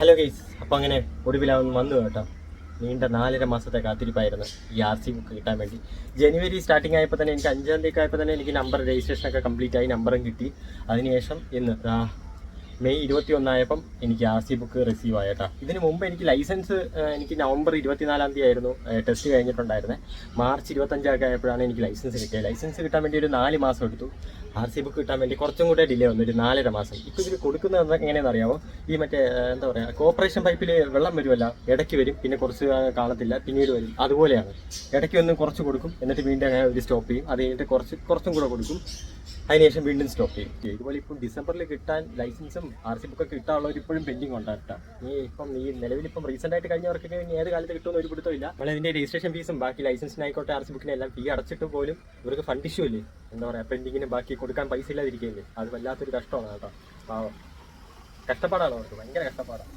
Hello guys അപ്പോൾ അങ്ങനെ ഒടുവിലാവുന്ന വന്നു കേട്ടോ. നീണ്ട നാലര മാസത്തെ കാത്തിരിപ്പായിരുന്നു ഈ ആർ സി ബുക്ക് കിട്ടാൻ വേണ്ടി. ജനുവരി സ്റ്റാർട്ടിംഗ് ആയപ്പോൾ തന്നെ എനിക്ക് അഞ്ചാം തീയതി ആയപ്പോൾ തന്നെ എനിക്ക് നമ്പർ രജിസ്ട്രേഷൻ ഒക്കെ കംപ്ലീറ്റ് ആയി നമ്പറും കിട്ടി. അതിനുശേഷം ഇന്ന് മെയ് ഇരുപത്തി ഒന്നായപ്പം എനിക്ക് ആർ സി ബുക്ക് റിസീവ് ആയിട്ടാ. ഇതിന് മുമ്പ് എനിക്ക് ലൈസൻസ് എനിക്ക് നവംബർ ഇരുപത്തിനാലാം തീയതി ആയിരുന്നു ടെസ്റ്റ് കഴിഞ്ഞിട്ടുണ്ടായിരുന്നത് മാർച്ച് ഇരുപത്തഞ്ചൊക്കെ ആയപ്പോഴാണ് എനിക്ക് ലൈസൻസ് കിട്ടിയത് ലൈസൻസ് കിട്ടാൻ വേണ്ടി ഒരു നാല് മാസം എടുത്തു. ആർ സി ബുക്ക് കിട്ടാൻ വേണ്ടി കുറച്ചും കൂടെ ഡിലേ വന്നു ഒരു നാലര മാസം. ഇപ്പോൾ ഇതിൽ കൊടുക്കുന്നത് എങ്ങനെയാണെന്ന് അറിയാമോ ഈ മറ്റേ എന്താ പറയുക കോപ്പറേഷൻ പൈപ്പിൽ വെള്ളം വരുമല്ല ഇടയ്ക്ക് വരും പിന്നെ കുറച്ച് കാണത്തില്ല പിന്നീട് വരും. അതുപോലെയാണ്. ഇടയ്ക്ക് ഒന്ന് കുറച്ച് കൊടുക്കും എന്നിട്ട് വീണ്ടും ഒരു സ്റ്റോപ്പ് ചെയ്യും. അത് കഴിഞ്ഞിട്ട് കുറച്ച് കുറച്ചും കൂടെ കൊടുക്കും. അതിനുശേഷം വീണ്ടും സ്റ്റോപ്പ് ചെയ്യും. ഇതുപോലെ ഇപ്പം ഡിസംബറിൽ കിട്ടാൻ ലൈസൻസും ആർ സി ബുക്കൊക്കെ കിട്ടാനുള്ളവർ ഇപ്പോഴും പെൻഡിങ് ഉണ്ടാകട്ടെ നീ ഇപ്പം ഈ നിലവിൽ ഇപ്പം റീസെന്റ് ആയിട്ട് കഴിഞ്ഞവർക്കൊക്കെ ഇനി ഏത് കാലത്ത് കിട്ടുമെന്ന് ഒരു പിടുത്തമില്ല നമ്മൾ ഇതിന്റെ രജിസ്ട്രേഷൻ ഫീസും ബാക്കി ലൈസൻസിനായിക്കോട്ടെ ആർ സി ബുക്കിനെ എല്ലാം ഫീ അടച്ചിട്ട് പോലും ഇവർക്ക് ഫണ്ട് ഇഷ്യൂ ഇല്ലേ? എന്താ പറയുക പെൻഡിങ്ങിന് ബാക്കി കൊടുക്കാൻ പൈസ ഇല്ലാതിരിക്കുകയില്ലേ? അത് വല്ലാത്തൊരു കഷ്ടമാണ് കേട്ടോ പാവം. കഷ്ടപ്പാടാണ് അവർക്ക് ഭയങ്കര കഷ്ടപ്പാടാണ്